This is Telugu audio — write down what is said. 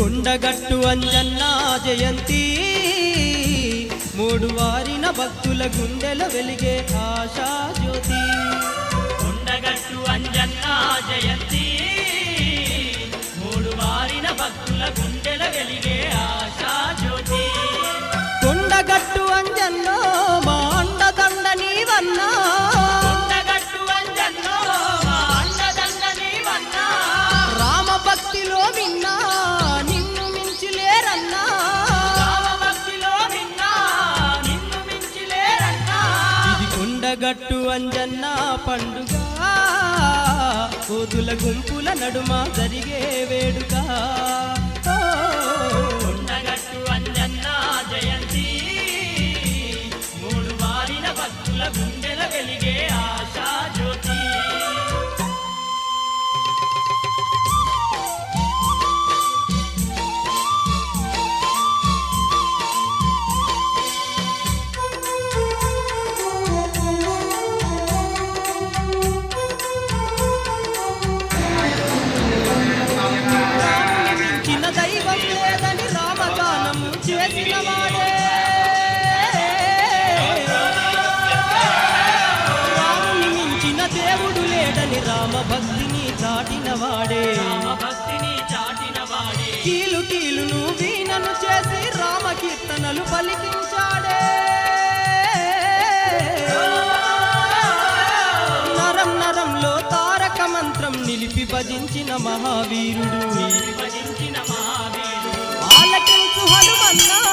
కొండగట్టు అంజన్న జయంతి. మూడు వారిన భక్తుల గుండెల వెలిగే ఆశా జ్యోతి. కొండగట్టు అంజన్న జయంతి ఉండగట్టు అంజన్న పండుగ. కోతుల గుంపుల నడుమ జరిగే వేడుక. ఉండగట్టు అంజన్న జయంతి. మూడు మారిన భక్తుల గుండెల వెలిగి దేవుడు లేడని రామ భక్తిని చాటిన వాడే భక్తిని చాటిన వాడే కీలు కీలును వీణను చేసి రామ కీర్తనలు పలికించాడే. నరం నరంలో తారక మంత్రం నిలిపి భజించిన మహావీరుడు. విభజించిన మహావీరుడు. ভালো বান্দা